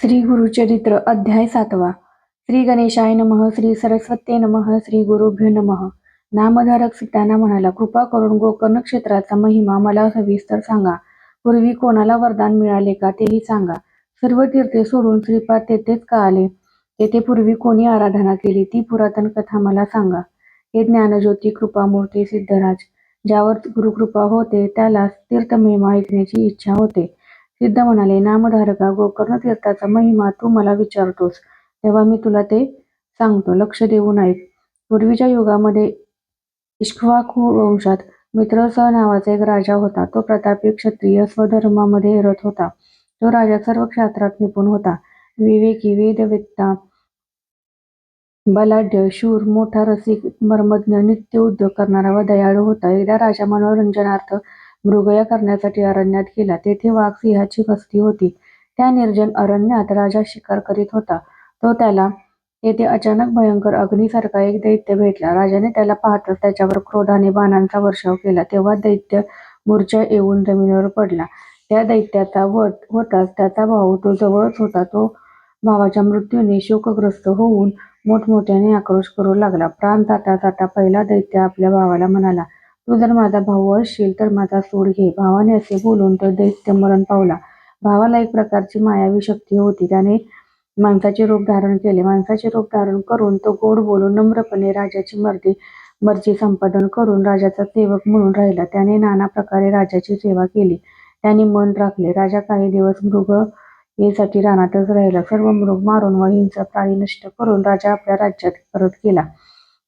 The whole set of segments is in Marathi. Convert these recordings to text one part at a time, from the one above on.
श्री गुरुचरित्र अध्याय सातवा. श्री गणेशाय नमः श्री सरस्वते नमः श्री गुरुभ्यो नमः. नामधारक सीताना म्हणाला कृपा करून गोकर्ण क्षेत्राचा महिमा मला सविस्तर सांगा. पूर्वी कोणाला वरदान मिळाले का तेही सांगा. सर्व तीर्थे सोडून श्रीपाद तेथेच का आले? तेथे पूर्वी कोणी आराधना केली? ती पुरातन कथा मला सांगा. हे ज्ञानज्योती कृपामूर्ती सिद्धराज. ज्यावर गुरुकृपा होते त्याला तीर्थ महिमा ऐकण्याची इच्छा होते. सिद्ध म्हणाले नामधारका गोकर्ण तीर्थाचा महिमा तू मला विचारतोस. तेव्हा मी तुला ते सांगतो. लक्ष देऊन ऐक पूर्वीच्या युगामध्ये इक्ष्वाकू वंशात मित्रसह नावाचा एक राजा होता. तो प्रतापी क्षत्रिय स्वधर्मामध्ये रथ होता. तो राजा सर्व क्षेत्रात निपुण होता. विवेकी वेदवेत्ता बलाढ्य शूर मोठा रसिक मर्मज्ञ नित्य उद्योग करणारा व दयाळू होता. एकदा राजा मनोरंजनार्थ मृगया करण्यासाठी अरण्यात गेला. तेथे वाघ सिंहाची वस्ती होती. त्या निर्जन अरण्यात राजा शिकार करीत होता. तो त्याला तेथे अचानक भयंकर अग्नीसारखा एक दैत्य भेटला. राजाने त्याला पाहताच त्याच्यावर क्रोधाने बाणांचा वर्षाव केला. तेव्हा दैत्य मूर्छा येऊन जमिनीवर पडला. त्या दैत्याचा वध होताच त्याचा भाऊ तो जवळच होता. तो भावाच्या मृत्यूने शोकग्रस्त होऊन मोठमोठ्याने आक्रोश करू लागला. प्राण जाता जाता पहिला दैत्य आपल्या भावाला म्हणाला तू जर माझा भाऊ असशील तर माझा सूड घे. भावाने असे बोलून तर दैत्य मरण पावला. भावाला एक प्रकारची मायावी शक्ती होती. त्याने माणसाचे रूप धारण केले. माणसाचे रूप धारण करून तो गोड बोलून नम्रपणे राजाची मर्दी मर्जी संपादन करून राजाचा सेवक म्हणून राहिला. त्याने नाना प्रकारे राजाची सेवा केली. त्याने मन राखले. राजा काही दिवस मृग येसाठी रानातच राहिला. सर्व मृग मारून व हिंसा प्राणी नष्ट करून राजा आपल्या राज्यात परत गेला.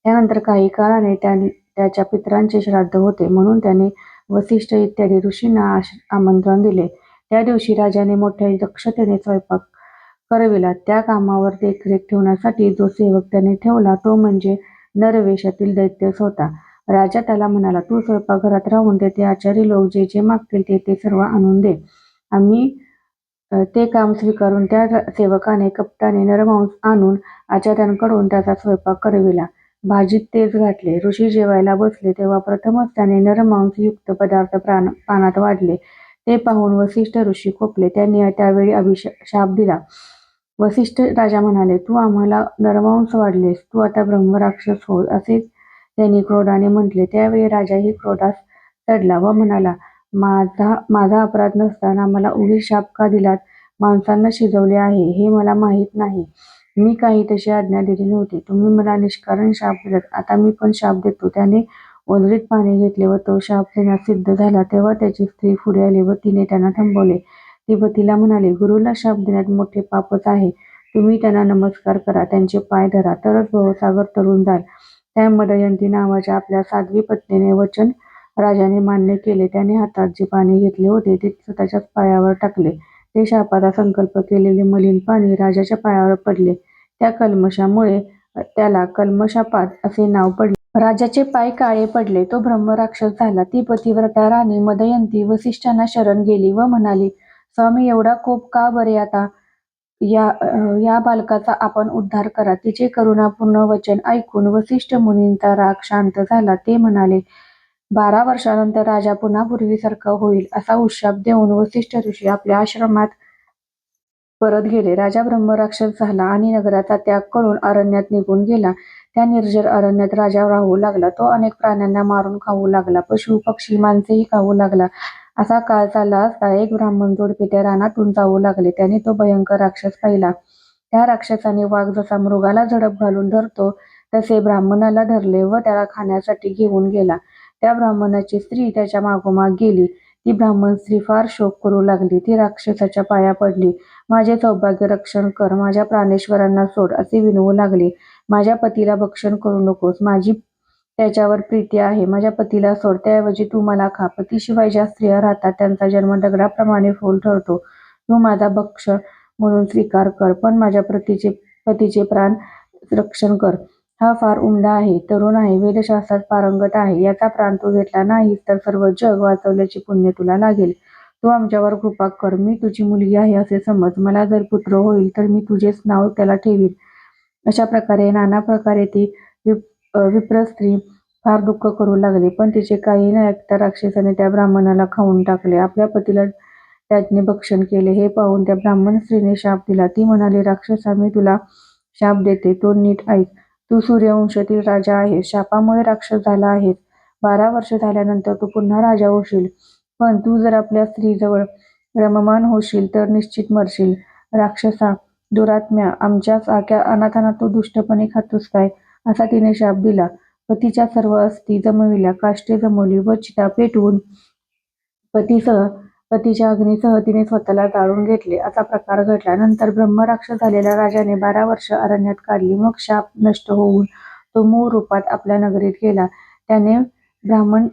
त्यानंतर काही काळाने त्याने त्याच्या पितरांचे श्राद्ध होते. म्हणून त्याने वसिष्ठ इत्यादी ऋषींना आमंत्रण दिले. त्या दिवशी राजाने मोठ्या दक्षतेने स्वयंपाक करविला. त्या कामावर देखरेख ठेवण्यासाठी जो सेवक त्याने ठेवला तो म्हणजे नरवेशातील दैत्यच होता. राजा त्याला म्हणाला तू स्वयंपाकघरात राहून तेथे आचारी लोक जे जे मागतील ते ते सर्व आणून दे. आम्ही ते काम स्वीकारून त्या सेवकाने कपटाने नरमांस आणून आचार्यांकडून त्याचा स्वयंपाक करविला. भाजीत तेज घातले. ऋषी जेवायला बसले तेव्हा प्रथमच त्याने नरमांसयुक्त पदार्थ प्राण पानात वाढले. ते पाहून वसिष्ठ ऋषी खोपले त्यांनी त्यावेळी अभिशाप दिला. वसिष्ठ राजा म्हणाले तू आम्हाला नरमांस वाढलेस. तू आता ब्रह्मराक्षस हो असे त्यांनी क्रोधाने म्हटले. त्यावेळी राजाही क्रोधास चढला व म्हणाला माझा माझा अपराध नसताना मला उगीच शाप का दिलात? माणसांना शिजवले आहे हे मला माहीत नाही. मी काही तशी आज्ञा दिली नव्हती. तुम्ही मला निष्कारण शाप दिलात आता मी पण शाप देतो. त्याने ओंजळीत पाणी घेतले व तो शाप देण्यास सिद्ध झाला. तेव्हा त्याची स्त्री पुढे आली व तिने त्यांना थांबवले. ती पतीला म्हणाली गुरुला शाप देण्यात मोठे पापच आहे. तुम्ही त्यांना नमस्कार करा. त्यांचे पाय धरा. तरच भवसागर तरुण जाल. त्या मदयंती नावाच्या आपल्या साध्वी पत्नीने वचन राजाने मान्य केले. त्याने हातात जे पाणी घेतले होते ते स्वतःच्याच पायावर टाकले. ते शापाचा संकल्प केलेले मलिन पाणी राजाच्या पायावर पडले. त्या कल्मशामुळे त्याला कल्मशापात असे नाव पडले. राजाचे पाय काळे पडले. तो ब्रह्मराक्षस झाला. ती पतिव्रता राणी मदयंती वसिष्ठांना शरण गेली व म्हणाली स्वामी एवढा कोप का बरे आता? या या बालकाचा आपण उद्धार करा. तिचे करुणापूर्ण वचन ऐकून वसिष्ठ मुनींचा राग शांत झाला. ते म्हणाले बारा वर्षानंतर राजा पुन्हा पूर्वीसारखा होईल असा उशाप देऊन वसिष्ठ ऋषी आपल्या आश्रमात परत गेले. राजा ब्रह्मराक्षस झाला आणि नगराचा त्याग करून अरण्यात निघून गेला. त्या निर्जर अरण्यात राजा राहू लागला. तो अनेक प्राण्यांना मारून खाऊ लागला. पशु पक्षी माणसेही खाऊ लागला. असा काळ चालला असता एक ब्राह्मण जोडपे त्या रानातून जाऊ लागले. त्याने तो भयंकर राक्षस पाहिला. त्या राक्षसाने वाघ जसा मृगाला झडप घालून धरतो तसे ब्राह्मणाला धरले व त्याला खाण्यासाठी घेऊन गेला. त्या ब्राह्मणाची स्त्री त्याच्या मागोमाग गेली. ती ब्राह्मण स्त्री फार शोक करू लागली. ती राक्षसाच्या पाया पडली. माझे सौभाग्य रक्षण कर. माझ्या प्राणेश्वरांना सोड असे विनवू लागले. माझ्या पतीला भक्षण करू नकोस. माझी त्याच्यावर प्रीती आहे. माझ्या पतीला सोड. त्याऐवजी तू मला खा. पतीशिवाय ज्या स्त्रिया राहतात त्यांचा जन्म दगडाप्रमाणे फोल ठरतो. तू माझा भक्ष म्हणून स्वीकार कर. पण माझ्या पतीचे पतीचे प्राण रक्षण कर. हा फार उमदा आहे तरुण आहे वेदशास्त्रात पारंगत आहे याचा प्राण तू घेतला नाहीस तर सर्व जग वाचवल्याचे पुण्य तुला लागेल. तू आमच्यावर कृपा कर मी तुझी मुलगी आहे असे समज मला जर पुत्र होईल तर मी तुझेच नाव त्याला ठेवीन. अशा प्रकारे नाना प्रकारे ती विप्र स्त्री फार दुःख करू लागली पण तिचे काही न ऐकता राक्षसाने त्या ब्राह्मणाला खाऊन टाकले. आपल्या पतीला त्याने भक्षण केले. हे पाहून त्या ब्राह्मण स्त्रीने शाप दिला. ती म्हणाली राक्षसा मी तुला शाप देते. तो नीट ऐक. तू सूर्यवंशातील राजा आहेस शापामुळे राक्षस झाला आहेस. बारा वर्ष झाल्यानंतर तू पुन्हा राजा होशील. पण तू जर आपल्या स्त्रीजवळ रममान होशील तर निश्चित मरशील. राक्षसा दुरात्म्या आमच्या सारख्या अनाथांना तू दुष्टपणे खातोस काय असा तिने शाप दिला. पतीच्या सर्व अस्थी जमविल्या काष्टे जमवली व चिता पेटवून पतीसह पतीच्या अग्नीसह तिने स्वतःला जाळून घेतले. असा प्रकार घडला नंतर ब्रह्मराक्षस झालेल्या राजाने बारा वर्ष अरण्यात काढली. मग शाप नष्ट होऊन तो मूळ रूपात आपल्या नगरीत गेला. त्याने ब्राह्मण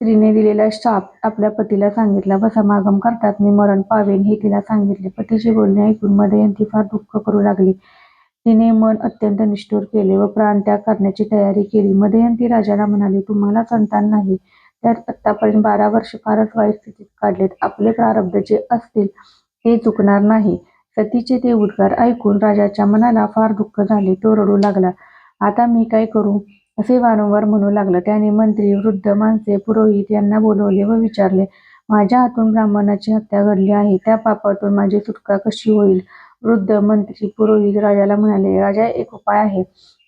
स्त्रीने दिलेला शाप आपल्या पतीला सांगितला व समागम करतात. मी मरण पावेन हे तिला सांगितले. पतीचे बोलणे ऐकून मदयंती फार दुःख करू लागली. तिने मन अत्यंत निष्ठुर केले व प्राणत्याग करण्याची तयारी केली. मदयंती राजाला म्हणाली तुम्हाला संतान नाही. त्यात आतापर्यंत बारा वर्ष फारच वाईट स्थितीत काढलेत. आपले प्रारब्ध जे असतील ते चुकणार नाही. सतीचे ते उद्गार ऐकून राजाच्या मनाला फार दुःख झाले. तो रडू लागला. आता मी काय करू? असे वारंवार म्हणू लागला. त्याने मंत्री वृद्ध माणसे पुरोहित यांना बोलवले व विचारले माझ्या हातून ब्राह्मणाची हत्या घडली आहे. त्या पापातून माझी सुटका कशी होईल? वृद्ध मंत्री पुरोहित राजाला म्हणाले राजा एक उपाय आहे.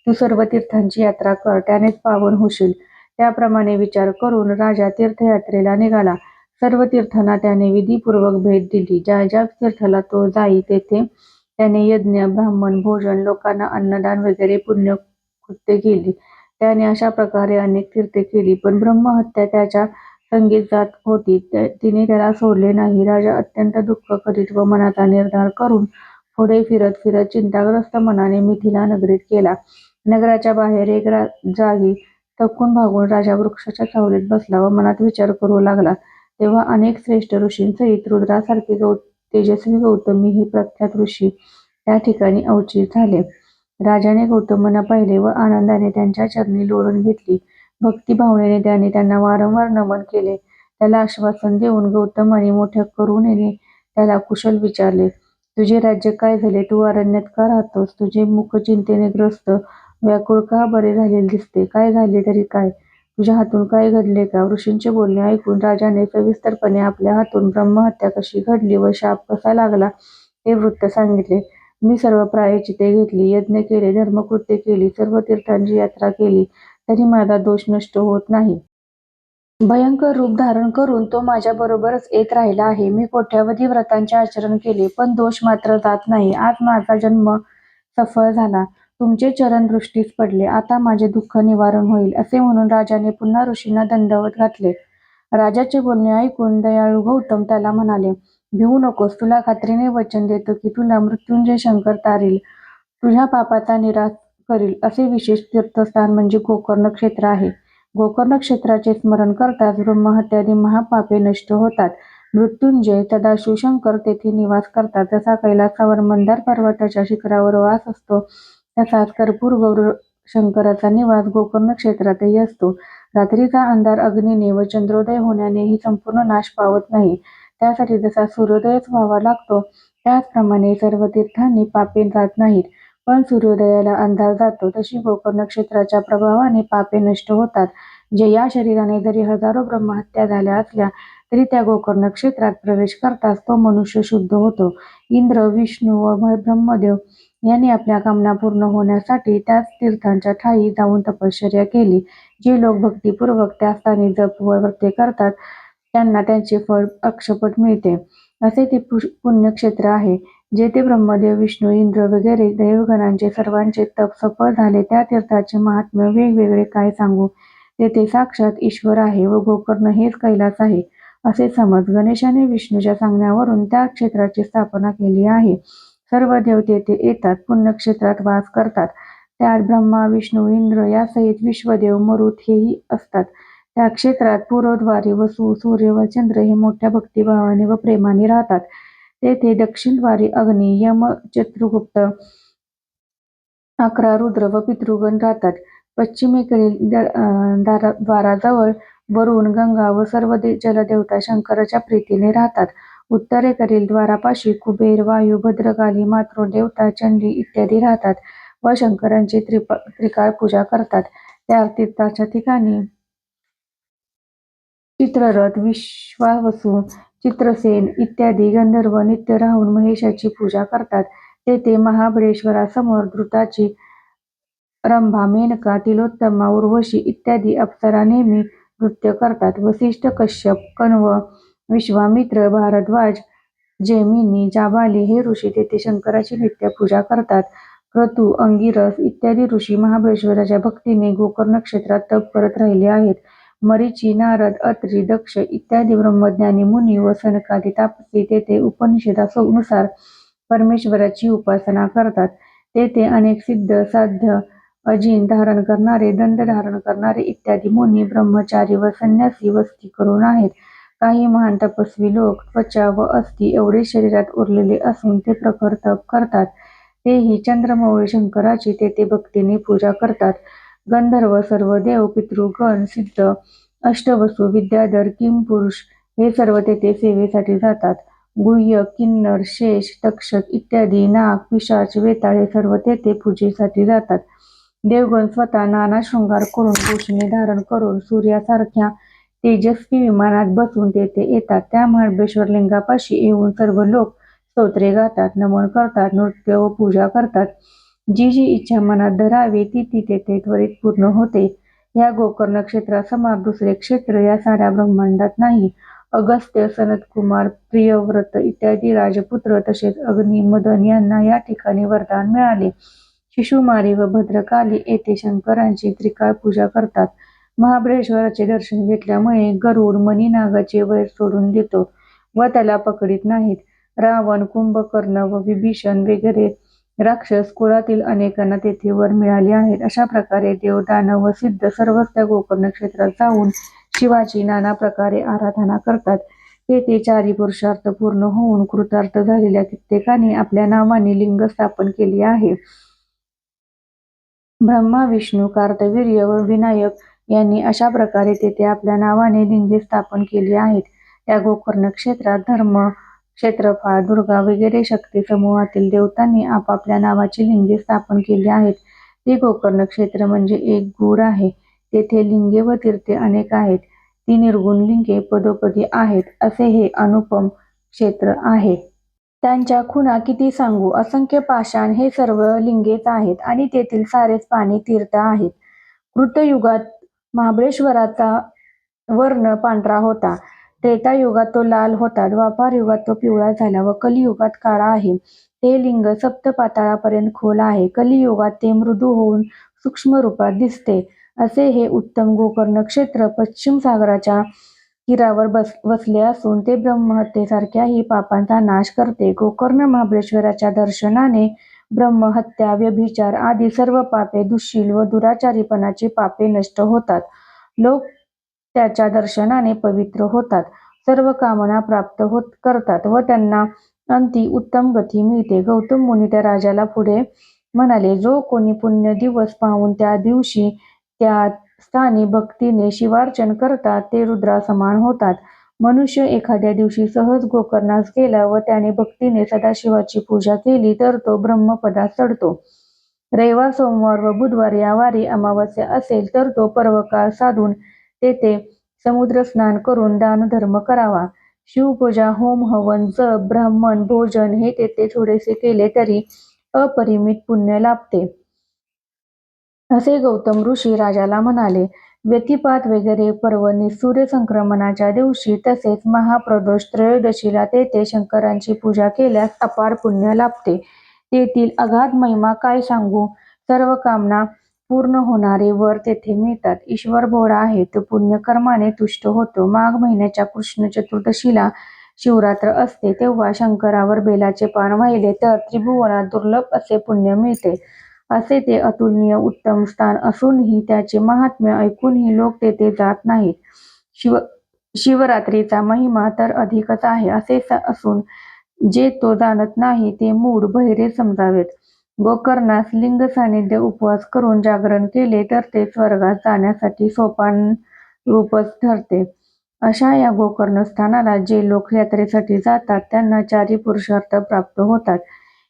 तू सर्व तीर्थांची यात्रा कर. त्यानेच पावन होशील. त्याप्रमाणे विचार करून राजा तीर्थयात्रेला निघाला. सर्व तीर्थांना त्याने विधीपूर्वक भेट दिली. ज्या ज्या तीर्थाला तो जाई तेथे त्याने यज्ञ ब्राह्मण भोजन लोकांना अन्नदान वगैरे पुण्य कृत्य केली. त्याने अशा प्रकारे अनेक तीर्थे केली पण ब्रह्महत्या त्याच्या संगीत जात होती. तिने त्याला सोडले नाही. राजा अत्यंत दुःख करीत व मनाचा निर्धार करून पुढे फिरत फिरत चिंताग्रस्त मनाने मिथिला नगरीत केला नगराच्या बाहेर एक जागी थकून भागून राजा वृक्षाच्या सावलीत बसला व मनात विचार करू लागला. तेव्हा अनेक श्रेष्ठ ऋषींसहित रुद्रासारखे गौ तेजस्वी गौतमी हे प्रख्यात ऋषी त्या ठिकाणी अवचित झाले. राजाने गौतमांना पाहिले व आनंदाने त्यांच्या चरणी लोळून घेतली. भक्तिभावनेने त्याने त्यांना वारंवार नमन केले. त्याला आश्वासन देऊन गौतमाने मोठ्या करुणेने त्याला कुशल विचारले तुझे राज्य काय झाले? तू अरण्यात का राहतोस? तुझे मुख चिंतेने ग्रस्त व्याकुळ का? बरे झालेले दिसते. काय झाले तरी काय? तुझ्या हातून काय घडले का? ऋषींचे बोलणे ऐकून राजाने सविस्तरपणे आपल्या हातून ब्रह्महत्या कशी घडली व शाप कसा लागला ते वृत्त सांगितले. मी सर्व प्रायचिते घेतली यज्ञ केले धर्मकृत्ये केली सर्व तीर्थांची यात्रा केली तरी माझा दोष नष्ट होत नाही. भयंकर रूप धारण करून तो माझ्या बरोबरच येत राहिला आहे. मी कोट्यावधी व्रतांचे आचरण केले पण दोष मात्र जात नाही. आज माझा जन्म सफळ झाला. तुमचे चरण दृष्टीस पडले. आता माझे दुःख निवारण होईल असे म्हणून राजाने पुन्हा ऋषींना दंडवत घातले. राजाचे बोलणे ऐकून दयाळू गौतम त्याला म्हणाले भिवू नकोस तुला खात्रीने वचन देतो की तुला मृत्युंजय शंकर तारील तुझ्या पापाचा निराश करील असे विशेष तीर्थस्थान म्हणजे गोकर्ण क्षेत्र आहे. गोकर्ण क्षेत्राचे स्मरण करताच ब्रह्महत्यादी महापापे नष्ट होतात. मृत्युंजय तदा शिवशंकर तेथे निवास करतात. जसा कैलासावर मंदार पर्वताच्या शिखरावर वास असतो तसाच कर्पूर गौर शंकराचा निवास गोकर्ण क्षेत्रातही असतो. रात्रीचा अंधार अग्नीने व चंद्रोदय होण्यानेही संपूर्ण नाश पावत नाही. त्यासाठी जसा सूर्योदयच व्हावा लागतो त्याचप्रमाणे सर्व तीर्थांनी पापे जात नाहीत. पण सूर्योदयाला अंधार जातो तशी गोकर्ण क्षेत्राच्या प्रभावाने पापे नष्ट होतात. जे या शरीराने जरी हजारो ब्रह्महत्या झाल्या असल्या तरी त्या गोकर्ण क्षेत्रात प्रवेश करताच तो मनुष्य शुद्ध होतो. इंद्र विष्णू व ब्रह्मदेव यांनी आपल्या कामना पूर्ण होण्यासाठी त्याच तीर्थांच्या ठाई जाऊन तपश्चर्या केली. जे लोक भक्तीपूर्वक त्या स्थानी जप व व्रते करतात त्यांना त्यांचे फळ अक्षपट मिळते. असे ते पुण्यक्षेत्र आहे जेथे ब्रह्मदेव विष्णू इंद्र वगैरे देवगणांचे सर्वांचे तप सफळ झाले. त्या तीर्थाचे महात्म्य वेगवेगळे काय सांगू? तेथे साक्षात ईश्वर आहे व गोकर्ण हेच कैलास आहे. असे समज गणेशाने विष्णूच्या सांगण्यावरून त्या क्षेत्राची स्थापना केली आहे. सर्व देव तेथे येतात पुण्यक्षेत्रात वास करतात. त्यात ब्रह्मा विष्णू इंद्र यासहित विश्वदेव मरुत हेही असतात. त्या क्षेत्रात पूर्वद्वारी वसु सूर्य व चंद्र हे मोठ्या भक्तिभावाने व प्रेमाने राहतात. तेथे दक्षिणद्वारी अग्नी यम चतुर्गुप्त अकरा रुद्र व पितृगण राहतात. पश्चिमेकडील द्वाराजवळ वरुण गंगा व सर्व जलदेवता शंकराच्या प्रीतीने राहतात उत्तरेकडील द्वारापाशी कुबेर वायू भद्रकाली मातृदेवता चंडी इत्यादी राहतात व शंकरांची त्रिकाळ पूजा करतात त्या तीर्थाच्या ठिकाणी चित्ररथ विश्वावसू चित्रसेन इत्यादी गंधर्व नित्य राहून महेशाची पूजा करतात. तेथे महाबळेश्वरासमोर धृताची रंभा, मेनका, तिलोत्तमा, उर्वशी इत्यादी अप्सरा नेहमी नृत्य करतात. वसिष्ठ, कश्यप, कण्व, विश्वामित्र, भारद्वाज, जैमिनी, जाबाली हे ऋषी तेथे शंकराची नित्य पूजा करतात. क्रतू, अंगिरस इत्यादी ऋषी महाबळेश्वराच्या भक्तीने गोकर्ण क्षेत्रात तप करत राहिले आहेत. मरीची, नारद, अत्री, दक्ष इत्यादी ब्रह्मज्ञानी मुनी व सनकादी तापसी तेथे उपनिषदानुसार परमेश्वराची उपासना करतात. तेथे अनेक सिद्ध, साध्य, अजिन धारण करणारे, दंड धारण करणारे इत्यादी मुनी, ब्रह्मचारी व संन्यासी वस्ती करून आहेत. काही महान तपस्वी लोक त्वचा व अस्थि एवढे शरीरात उरलेले असून ते प्रखर तप करतात. तेही चंद्रमौळी शंकराची तेथे भक्तीने पूजा करतात. गंधर्व, सर्व देव, पितृगण सिद्ध, अष्टवसु, विद्याधर, किंपुरुष हे सर्व तेथे सेवेसाठी जातात. गुह्य, किन्नर, शेष, तक्षक इत्यादी नाग, पिशाच, वेताळ हे सर्व तेथे पूजेसाठी जातात. देवगण स्वतः नाना शृंगार करून, भूषणे धारण करून, सूर्यासारख्या तेजस्वी विमानात बसून तेथे येतात. त्या महाबळेश्वर लिंगापाशी येऊन सर्व लोक स्तोत्रे गातात, नमन करतात, नृत्य व पूजा करतात. जी जी इच्छा मनात धरावी ती ती तेथे त्वरित पूर्ण होते. या गोकर्ण क्षेत्रासमार दुसरे क्षेत्र या साऱ्या ब्रह्मांडात नाही. अगस्त्य, सनत्कुमार, प्रियव्रत इत्यादी राजपुत्र तसेच अग्नी, मदन यांना या ठिकाणी वरदान मिळाले. शिशुमारी व भद्रकाली येथे शंकरांची त्रिकाळ पूजा करतात. महाबळेश्वराचे दर्शन घेतल्यामुळे गरुड मणिनागाचे वैर सोडून देतो व त्याला पकडीत नाहीत. रावण, कुंभकर्ण व विभीषण वगैरे राक्षस कुळातील अनेकांना तेथे वर मिळाले आहेत. अशा प्रकारे देव, दानव व सिद्ध सर्वच त्या गोकर्ण क्षेत्रात जाऊन शिवाची नाना प्रकारे आराधना करतात. तेथे चारी पुरुषार्थ पूर्ण होऊन कृतार्थ झालेल्या कित्येकाने आपल्या नावाने लिंग स्थापन केले आहे. ब्रह्मा, विष्णू, कार्तवीर्य व विनायक यांनी अशा प्रकारे तेथे आपल्या नावाने लिंगे स्थापन केली आहेत. त्या गोकर्ण क्षेत्रात धर्म, क्षेत्रफळ दुर्गा वगैरे शक्ती समूहातील देवतांनी आपापल्या नावाची लिंगे स्थापन केली आहेत. ती गोकर्ण क्षेत्र म्हणजे एक गूढ आहे. तेथे लिंगे व तीर्थे अनेक आहेत. ती निर्गुण लिंगे पदोपदी आहेत. असे हे अनुपम क्षेत्र आहे. त्यांच्या खुणा किती सांगू? असंख्य पाषाण हे सर्व लिंगेच आहेत आणि तेथील सारेच पाणी तीर्थ आहेत. कृतयुगात महाबळेश्वराचा वर्ण पांढरा होता. त्रेतायुगात तो लाल होता. द्वापार युगात तो पिवळा झाला व कलियुगात काळा आहे. ते लिंग सप्तपाताळापर्यंत खोल आहे. कलियुगात ते मृदू होऊन सूक्ष्म रूपात दिसते. असे हे उत्तम गोकर्ण क्षेत्र पश्चिम सागराच्या तीरावर वसले असून ते ब्रह्महत्येसारख्याही पापांचा नाश करते. गोकर्ण महाबळेश्वराच्या दर्शनाने ब्रह्महत्या, व्यभिचार आदी सर्व पापे, दुशील व दुराचारीपणाची पापे नष्ट होतात. लोक त्याच्या दर्शनाने पवित्र होतात, सर्व कामना प्राप्त होत करतात व त्यांना अंती उत्तम गती मिळते. गौतम मुनी त्या राजाला पुढे म्हणाले, जो कोणी पुण्य दिवस पाहून त्या दिवशी त्या स्थानी भक्तीने शिवार्चन करतात ते रुद्रासमान होतात. मनुष्य एखाद्या दिवशी सहज गोकर्णास गेला व त्याने भक्तीने सदाशिवाची पूजा केली तर तो ब्रह्मपदास चढतो. रविवार, सोमवार व बुधवार या वारी अमावास्या असेल तर तो पर्वकाळ साधून तेथे समुद्रस्नान करून दानधर्म करावा. शिवपूजा, होम हवन, जप, ब्राह्मण भोजन हे तेथे थोडेसे केले तरी अपरिमित पुण्य लाभते. असे गौतम ऋषी राजाला म्हणाले. व्यतिपात वगैरे पर्वणी सूर्यसंक्रमणाच्या दिवशी तसेच महाप्रदोष त्रयोदशीला तेथे शंकरांची पूजा केल्यास अपार पुण्य लाभते. तेथील अगाध महिमा काय सांगू? सर्व कामना पूर्ण होणारे वर तेथे मिळतात. ईश्वर भोळा आहे, तो पुण्यकर्माने तुष्ट होतो. माघ महिन्याच्या कृष्ण चतुर्दशीला शिवरात्र असते तेव्हा शंकरावर बेलाचे पान वाहिले तर त्रिभुवनात दुर्लभ असे पुण्य मिळते. असे ते अतुलनीय उत्तम स्थान असूनही त्याचे महात्म्य ऐकूनही लोक तेथे जात नाहीत. शिवरात्रीचा महिमा तर अधिकच आहे. असे असून जे तो जाणत नाही ते मूड बहिरे समजावेत. गोकर्णास लिंग सानिध्य उपवास करून जागरण केले तर ते स्वर्गास जाण्यासाठी सोपान रूपच ठरते. अशा या गोकर्ण स्थानाला जे लोक यात्रेसाठी जातात त्यांना चारी पुरुषार्थ प्राप्त होतात.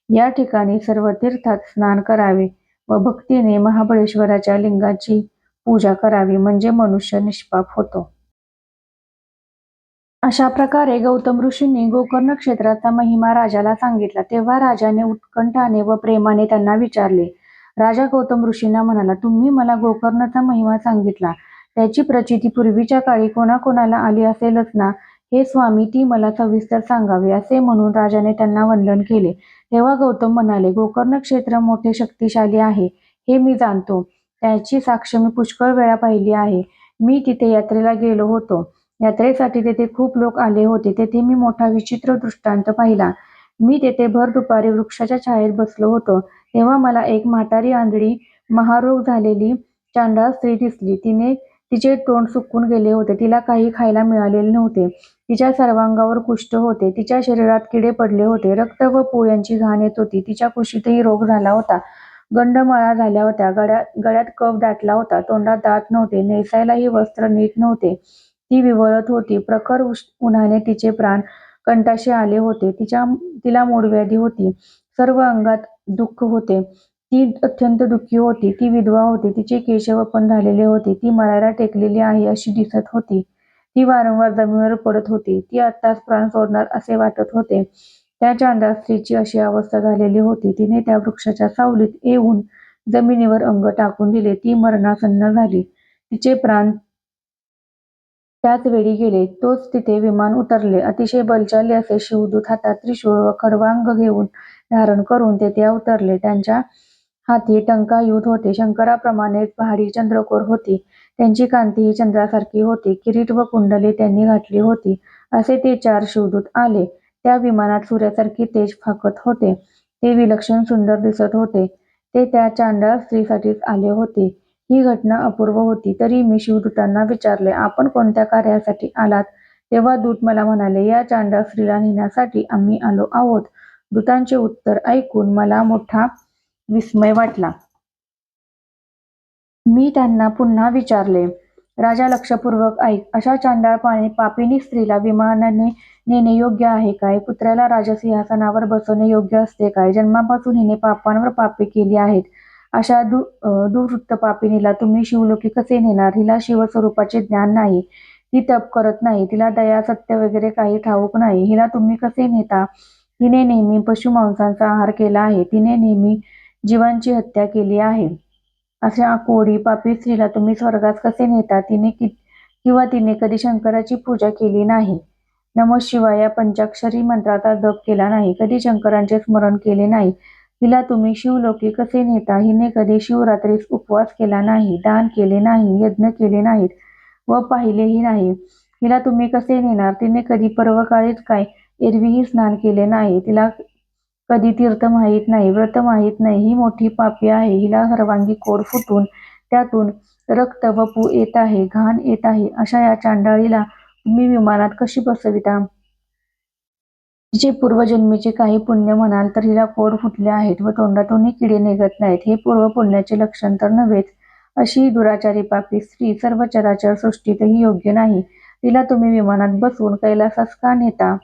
या ठिकाणी सर्व तीर्थात स्नान करावे व भक्तीने महाबळेश्वराच्या लिंगाची पूजा करावी म्हणजे मनुष्य निष्पाप होतो. अशा प्रकारे गौतम ऋषींनी गोकर्ण क्षेत्राचा महिमा राजाला सांगितला. तेव्हा राजाने उत्कंठाने व प्रेमाने त्यांना विचारले राजा गौतम ऋषींना म्हणाला तुम्ही मला गोकर्णचा महिमा सांगितला. त्याची प्रचिती पूर्वीच्या काळी कोणाकोणाला आली असेलच ना? हे स्वामी ती मला सविस्तर सांगावी असे म्हणून राजाने त्यांना वंदन केले. तेव्हा गौतम म्हणाले गोकर्ण क्षेत्र मोठे शक्तिशाली आहे हे मी जाणतो. त्याची साक्ष मी पुष्कळ वेळा पाहिली आहे. मी तिथे यात्रेला गेलो होतो. यात्रेसाठी तेथे खूप लोक आले होते. तेथे मी मोठा विचित्र दृष्टांत पाहिला. मी तेथे भर दुपारी वृक्षाच्या छायेत बसलो होतो. तेव्हा मला एक म्हातारी आंधळी महारोग झालेली चांडाळ स्त्री दिसली. तिने तिचे तोंड सुकून गेले होते. तिला काही खायला मिळालेले नव्हते. तिच्या सर्वांगावर कुष्ठ होते. तिच्या शरीरात किडे पडले होते. रक्त व पोळ यांची घाण येत होती. तिच्या कुशीतही रोग झाला होता. गंडमळा झाल्या होत्या. गळ्यात गळ्यात कफ दाटला होता. तोंडात दात नव्हते. नेसायलाही वस्त्र नीट नव्हते. ती विवळत होती. प्रखर उन्हाने तिचे प्राण कंठाशी आले होते. तिच्या तिला मोडव्याधी होती. सर्व अंगात दुःख होते. ती अत्यंत दुःखी होती. ती विधवा होती. तिचे केशव पण झालेले होते. ती मरायला टेकलेली आहे अशी दिसत होती. ती वारंवार जमिनीवर पडत होती. ती आत्ताच प्राण सोडणार असे वाटत होते. त्या चांडाळ स्त्रीची अशी अवस्था झालेली होती. तिने त्या वृक्षाच्या सावलीत येऊन जमिनीवर अंग टाकून दिले. ती मरणासन्न झाली. तिचे प्राण त्याच वेळी गेले. तोच तिथे विमान उतरले. अतिशय बलशाली असे शिवदूत हातात त्रिशूळ व खडवांग घेऊन धारण करून तेथे अवतरले त्यांच्या हाती टंकायुध होते. शंकराप्रमाणेच पहाडी चंद्रकोर होती. त्यांची कांती ही चंद्रासारखी होती. किरीट व कुंडले त्यांनी घातली होती. असे ते चार शिवदूत आले. त्या विमानात सूर्यासारखे तेज फाकत होते. ते विलक्षण सुंदर दिसत होते. ते त्या चांडाळ स्त्रीसाठीच आले होते. ही घटना अपूर्व होती. तरी मी शिवदूतांना विचारले आपण कोणत्या कार्यासाठी आलात? तेव्हा दूत मला म्हणाले या चांडाळ स्त्रीला नेण्यासाठी आम्ही आलो आहोत. दूतांचे उत्तर ऐकून मला मोठा विस्मय वाटला. मी त्यांना पुन्हा विचारले राजा लक्षपूर्वक ऐक अशा चांडाळ पाणी पापिनी स्त्रीला विमानाने नेणे योग्य आहे काय? पुत्राला राजसिंहासनावर बसवणे योग्य असते काय? जन्मापासून हिने पापांवर पापे केली आहेत. अशा दु दुवृत्त पापिनीला तुम्ही शिवलोकी कसे नेणार? हिला शिवस्वरूपाचे ज्ञान नाही. ती तप करत नाही. तिला दया सत्य वगैरे काही ठाऊक नाही. हिला तुम्ही कसे नेता? हिने नेहमी पशुमांसाचा आहार केला आहे. तिने नेहमी जीवांची हत्या केली आहे. अशा कोडी पापी स्त्रीला तुम्ही स्वर्गात कसे नेता? तिने कि किंवा तिने कधी शंकराची पूजा केली नाही. नमः शिवाय या पंचाक्षरी मंत्राचा जप केला नाही. कधी शंकरांचे स्मरण केले नाही. हिला तुम्ही शिवलोकी कसे नेता? हिने कधी शिवरात्रीस उपवास केला नाही दान केले नाही यज्ञ केले नाहीत व पाहिलेही नाही. हिला तुम्ही कसे नेणार? तिने कधी पर्वकाळीच काय? एरवीही स्नान केले नाही. तिला कधी तीर्थ माहीत नाही व्रत माहीत नाही ही मोठी पापी आहे. हिला सर्वांगी कोर फुटून त्यातून रक्त वपू येत आहे घाण येत आहे. अशा या चांडाळीला तुम्ही विमानात कशी बसविता? तिचे पूर्वजन्मीचे काही पुण्य म्हणाल तर हिला कोड फुटले आहेत व तोंडातूनही किडे निघत नाहीत. हे पूर्व पुण्याचे लक्षण तर नव्हेच. अशी दुराचारी पापी स्त्री सर्व चराचर सृष्टीतही योग्य नाही. तिला तुम्ही विमानात बसवून कैलासास का नेता?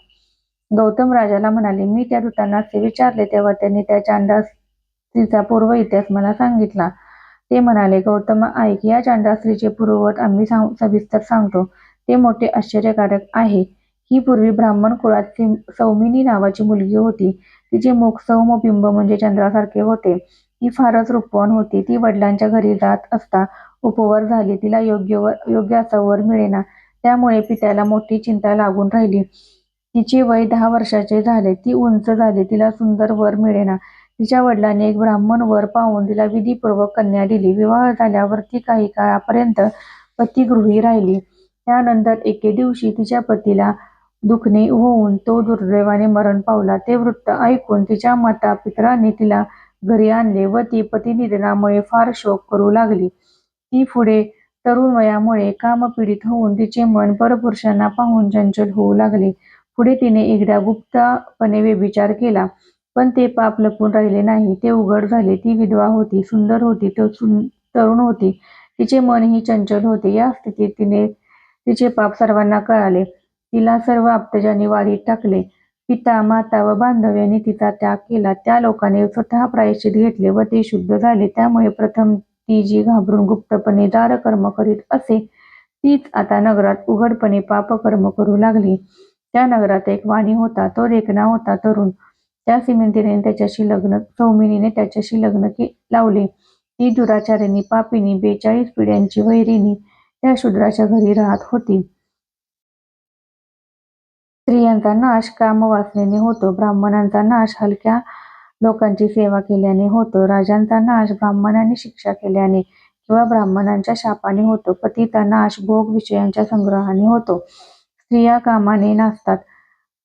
गौतम राजाला म्हणाले मी त्या दूतांना असे विचारले तेव्हा त्यांनी त्या अंडास्त्रीचा पूर्व इतिहास मला सांगितला. ते म्हणाले गौतम ऐक या चांडास्त्रीचे पूर्ववत आम्ही सविस्तर सांगतो. ते मोठे आश्चर्यकारक आहे. ही पूर्वी ब्राह्मण कुळात सिम- सौमिनी नावाची मुलगी होती. तिचे मुख सौमबिंब म्हणजे चंद्रासारखे होते. ती फारच रूपवान होती. ती वडिलांच्या घरी जात असता उपवर झाली. तिला योग्य वर योग्य असा वर मिळेना. त्यामुळे पित्याला मोठी चिंता लागून राहिली. तिचे वय दहा वर्षाचे झाले. ती उंच झाली. तिला सुंदर वर मिळेना. तिच्या वडिलांनी एक ब्राह्मण वर पाहून तिला विधीपूर्वक कन्या दिली. विवाह झाल्यावर ती काही काळापर्यंत पतिगृही राहिली. त्यानंतर एके दिवशी तिच्या पतीला दुखणे होऊन तो दुर्दैवाने मरण पावला. ते वृत्त ऐकून तिच्या मातापितरांनी तिला घरी आणले व ती पतिनिधनामुळे फार शोक करू लागली. ती पुढे तरुण वयामुळे कामपीडित होऊन तिचे मन परपुरुषांना पाहून चंचल होऊ लागले. पुढे तिने एकदा गुप्तपणे व्यभिचार केला पण ते पाप लपून राहिले नाही. ते उघड झाले. ती विधवा होती सुंदर होती तो सुन- तरुण होती. तिचे मनही चंचल होते. या स्थितीत तिने तिचे पाप सर्वांना कळाले. तिला सर्व आप्तजांनी वाडीत टाकले. पिता माता व बांधव्यांनी तिचा त्याग केला. त्या लोकांनी स्वतः प्रायश्चित घेतले व ते शुद्ध झाले. त्यामुळे प्रथम ती जी घाबरून गुप्तपणे दारकर्म करीत असे तीच आता नगरात उघडपणे पापकर्म करू लागली. त्या नगरात एक वाणी होता. तो देखणा होता तरुण. त्या श्रीमंतीने त्याच्याशी लग्न सौमिनीने त्याच्याशी लग्न लावले. ती दुराचारिणी, पापिनी बेचाळीस पिढ्यांची वैरिणी त्या शूद्राच्या घरी राहत होती. स्त्रियांचा नाश कामवासनेने होतो. ब्राह्मणांचा नाश हलक्या लोकांची सेवा केल्याने होतो. राजांचा नाश ब्राह्मणांनी शिक्षा केल्याने किंवा ब्राह्मणांच्या शापाने होतो. पतीचा नाश भोग-विषयांच्या संग्रहाने होतो. स्त्रिया कामाने नाचतात,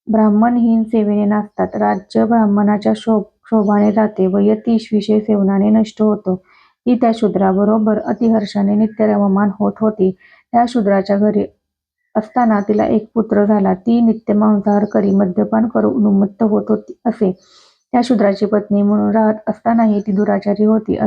ब्राह्मण हीन-सेवेने नाचतात. राज्य ब्राह्मणाच्या शोभ शोभाने जाते व यतीश विषय-सेवनाने नष्ट होतो. ती त्या शूद्राबरोबर अतिहर्षाने नित्य होत होती. त्या शूद्राच्या घरी असताना तिला एक पुत्र झाला. ती नित्य मांसाहार करी, मद्यपान करून उन्मत्त होत असे. त्या शूद्राची पत्नी म्हणून राहत असतानाही ती दुराचारी होती.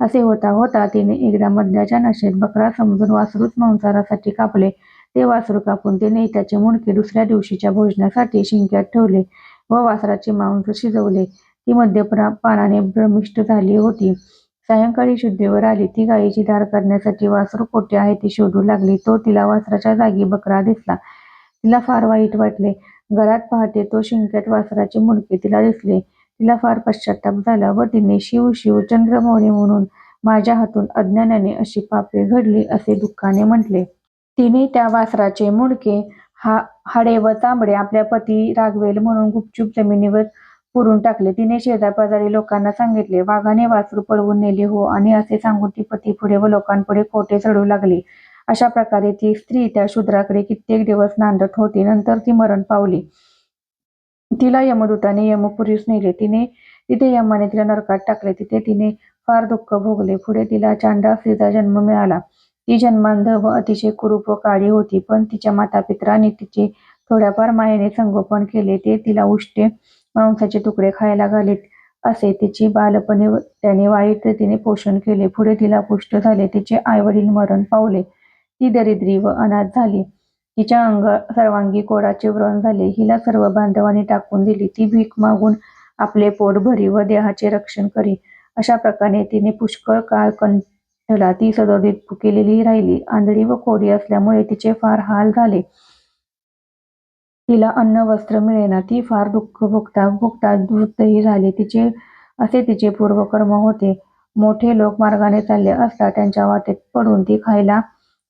असे होता होता तिने एकदा मद्याच्या नशेत बकरा समजून वासरूच मांसाहारासाठी कापले. ते वासरू कापून तिने त्याचे मुंडके दुसऱ्या दिवशीच्या भोजनासाठी शिंक्यात ठेवले व वासराचे मांस शिजवले. ती मद्यपानाने भ्रमिष्ट झाली होती. सायंकाळी शुद्धीवर आली. ती गायीची धार करण्यासाठी वासरू कोठे आहे ती शोधू लागली. तो तिला वासराच्या जागी बकरा दिसला. तिला फार वाईट वाटले. घरात पाहते तो शिंक्यात वासराचे मुंडके तिला दिसले. तिला फार पश्चाताप झाला व तिने शिव शिव चंद्रमौळी म्हणून माझ्या हातून अज्ञानाने अशी पापे घडली असे दुःखाने म्हटले. तिने त्या वासराचे मुंडके, हाडे व चामडे आपल्या पती रागवेल म्हणून गुपचूप जमिनीवर पुरून टाकले. तिने शेजारपाजारी लोकांना सांगितले. वाघाने वासरू पळवून नेले हो आणि असे सांगून ती पुढे व लोकांपुढे खोटे चढू लागली. अशा प्रकारे ती स्त्री त्या शूद्राकडे कित्येक दिवस नांदत होती. नंतर ती मरण पावली. तिला यमदूताने यमपुरीस नेले. तिने तिथे यमाने तिला नरकात टाकले. तिथे तिने फार दुःख भोगले. पुढे तिला चांडा स्त्रीचा जन्म मिळाला. ती जन्मांध व अतिशय कुरूप व काळी होती. पण तिच्या मातापितरांनी तिचे थोड्याफार मायेने संगोपन केले. ते तिला उष्टे, मांसाचे तुकडे खायला घालीत असे. तिची बालपणी त्याने वाईट रीतीने पोषण केले. पुढे तिला कुष्ठ झाले. तिचे आईवडील मरण पावले. ती दरिद्री व अनाथ झाली. तिच्या सर्वांगी कोडाचे व्रण झाले. हिला सर्व बांधवांनी टाकून दिली. ती भीक मागून आपले पोट भरी व देहाचे रक्षण करी. अशा प्रकारे तिने पुष्कळ काळ कं कंठला. ती सदोदित भुकेलेली राहिली. आंधळी व कोरी असल्यामुळे तिचे फार हाल झाले. तिला अन्न वस्त्र मिळेना. ती फार दुःख भोगता भोगता वृद्धही झाली. असे तिचे पूर्वकर्म होते. मोठे लोक मार्गाने चालले असता त्यांच्या वाटेत पडून ती खायला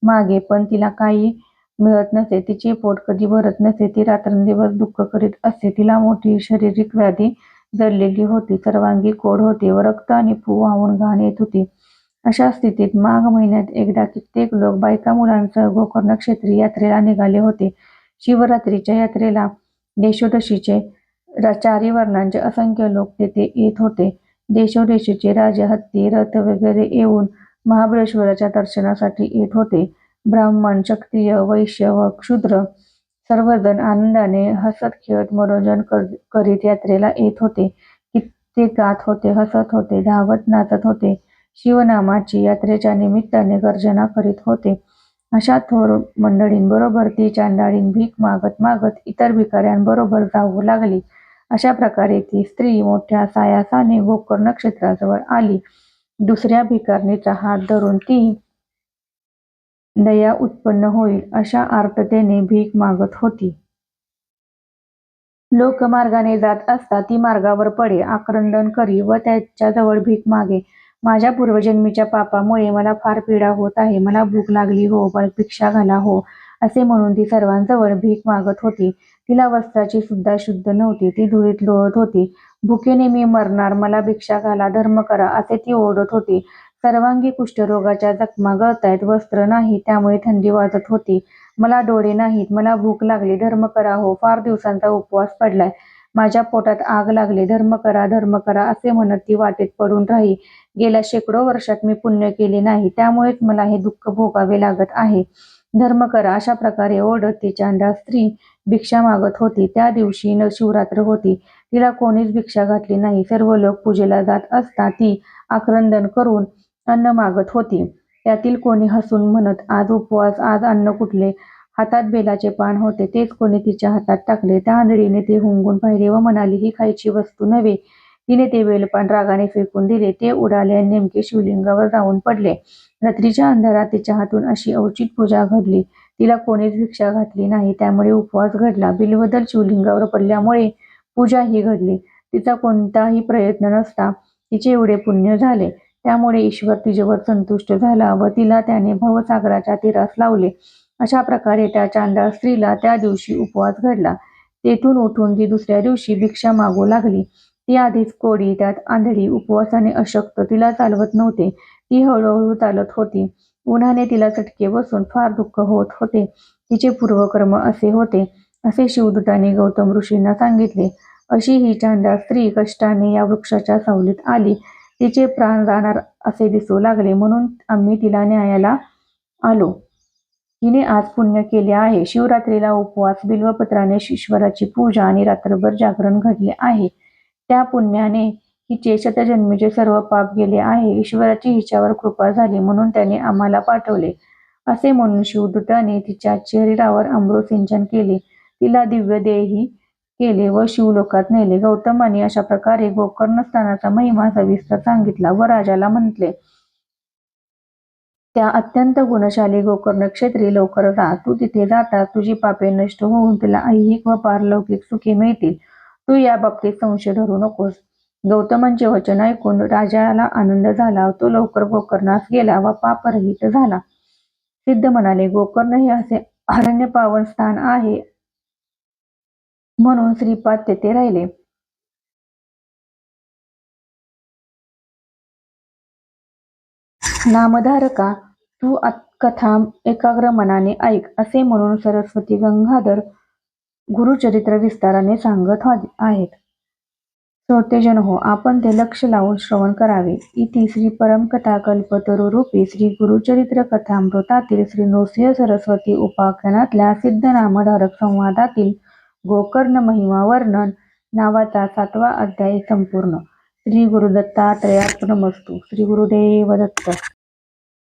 मागे, पण तिला काही मिळत नसे. तिचे पोट कधी भरत नसे. ती रात्रंदिवस दुःख करीत असे. तिला मोठी शारीरिक व्याधी जडलेली होती. सर्वांगी कोड होते व रक्त आणि पू वाहून घाण येत होती. अशा स्थितीत माघ महिन्यात एकदा कित्येक लोक बायका-मुलांसह गोकर्ण-क्षेत्री यात्रेला निघाले होते. शिवरात्रीच्या यात्रेला देशोदशीचे चारी वर्णांचे असंख्य लोक तेथे येत होते. देशोदेशीचे राजे हत्ती, रथ वगैरे येऊन महाबळेश्वराच्या दर्शनासाठी येत होते. ब्राह्मण, क्षत्रिय, वैश्य व क्षुद्र सर्वजण आनंदाने हसत-खेळत मनोरंजन करीत यात्रेला येत होते. कित्येक गात होते, हसत होते, धावत नाचत होते. शिवनामाची यात्रेच्या निमित्ताने गर्जना करीत होते. अशा थोर मंडळींबरोबर ती चांडाळीन भीक मागत मागत इतर भिकाऱ्यांबरोबर जाऊ लागली. अशा प्रकारे ती स्त्री मोठ्या सायासाने गोकर्ण क्षेत्राजवळ आली. दुसऱ्या भिकारणीचा हात धरून ती दया उत्पन्न होईल अशा आर्ततेने भीक मागत होती. लोक मार्गाने जात असता ती मार्गावर पडे, आक्रंदन करी व त्याच्याजवळ भीक मागे. माझ्या पूर्वजन्मीच्या पापामुळे मला फार पीडा होत आहे. मला भूक लागली हो, भिक्षा घाला हो, असे म्हणून ती सर्वांजवळ भीक मागत होती. तिला वस्त्राची सुद्धा शुद्ध नव्हती. ती धुळीत लोळत होती. भुकेने मी मरणार, मला भिक्षा घाला, धर्म करा, असे ती ओढत होती. सर्वांगी कुष्ठरोगाच्या जखमा गळतायत. वस्त्र नाही, त्यामुळे थंडी वाजत होती. मला डोळे नाहीत. मला भूक लागली, धर्म करा हो, फार दिवसांचा उपवास पडलाय. माझ्या पोटात आग लागली, धर्म करा, धर्म करा, असे म्हणत ती वाटेत पडून राही. गेल्या शेकडो वर्षात मी पुण्य केले नाही, त्यामुळेच मला हे दुःख भोगावे लागत आहे. धर्म करा. अशा प्रकारे ओढत ती चांडाळ स्त्री भिक्षा मागत होती. त्या दिवशी शिवरात्र होती. तिला कोणीच भिक्षा घातली नाही. सर्व लोक पूजेला जात असता ती आक्रंदन करून अन्न मागत होती. त्यातील कोणी हसून म्हणत, आज उपवास, आज अन्न कुठले? हातात बेलाचे पान होते, तेच कोणी तिच्या हातात टाकले. त्या आंधळीने ते हुंगून पाहिले व म्हणाली, ही खायची वस्तू नव्हे, तिने ते बेलपान रागाने फेकून दिले. ते उडाले आणि नेमके शिवलिंगावर जाऊन पडले. रात्रीच्या अंधारात तिच्या हातून अशी अवचित पूजा घडली. तिला कोणीच भिक्षा घातली नाही. त्यामुळे उपवास घडला. बिल्वदल शिवलिंगावर पडल्यामुळे पूजा ही घडली. तिचा कोणताही प्रयत्न नसता. तिचे एवढे पुण्य झाले. त्यामुळे ईश्वर तिच्यावर संतुष्ट झाला व तिला त्याने भवसागराच्या तीरास लावले. अशा प्रकारे त्या चांदा स्त्रीला त्या दिवशी उपवास घडला. तेथून उठून ती दुसऱ्या दिवशी भिक्षा मागू लागली ती आधीच कोडी त्यात आंधळी उपवासाने अशक्त तिला चालवत नव्हते. ती हळूहळू चालत होती. उन्हाने तिला चटके बसून फार दुःख होत होते. तिचे पूर्वकर्म असे होते असे शिवदूताने गौतम ऋषींना सांगितले. अशी ही चांदा स्त्री कष्टाने या वृक्षाच्या सावलीत आली. तिचे प्राण जाणार असे दिसू लागले म्हणून आम्ही तिला न्यायाला आलो. हिने आज पुण्य केले आहे. शिवरात्रीला उपवास बिल्वपत्राने ईश्वराची पूजा आणि रात्रभर जागरण घडले आहे. त्या पुण्याने हिचे शतजन्मीचे सर्व पाप गेले आहे. ईश्वराची हिच्यावर कृपा झाली म्हणून त्याने आम्हाला पाठवले. असे म्हणून शिवदूताने तिच्या शरीरावर अमृतसिंचन केले. तिला दिव्य देही केले व शिवलोकात नेले. गौतमाने अशा प्रकारे गोकर्ण स्थानाचा महिमा सविस्तर सांगितला व राजाला म्हटले त्या अत्यंत गुणशाली गोकर्ण क्षेत्री लवकर जा तू तिथे जाता तुझी पापे नष्ट होऊन तुला ऐहिक व पारलौकिक सुखे मिळतील. तू या बाबतीत संशय धरू नकोस. गौतमांचे वचन ऐकून राजाला आनंद झाला. तो लवकर गोकर्णास गेला व पापरहित झाला. सिद्ध म्हणाले गोकर्ण हे असे अरण्य पावन स्थान आहे म्हणून श्रीपाद तेथे राहिले. नामधारका तू कथा एकाग्र मनाने ऐक असे म्हणून सरस्वती गंगाधर गुरुचरित्र विस्ताराने सांगत आहेत. श्रोतेजन हो आपण ते लक्ष लावून श्रवण करावे. इति श्री परमकथा कल्पतरुरूपी श्री गुरुचरित्र कथामृतातील श्री नृसिंह सरस्वती उपाख्यानातल्या सिद्ध नामधारक संवादातील गोकर्ण महिमा वर्णन नावाचा सातवा अध्याय संपूर्ण. श्री गुरुदत्तात्रयार्पणमस्तु. श्री गुरुदेव दत्त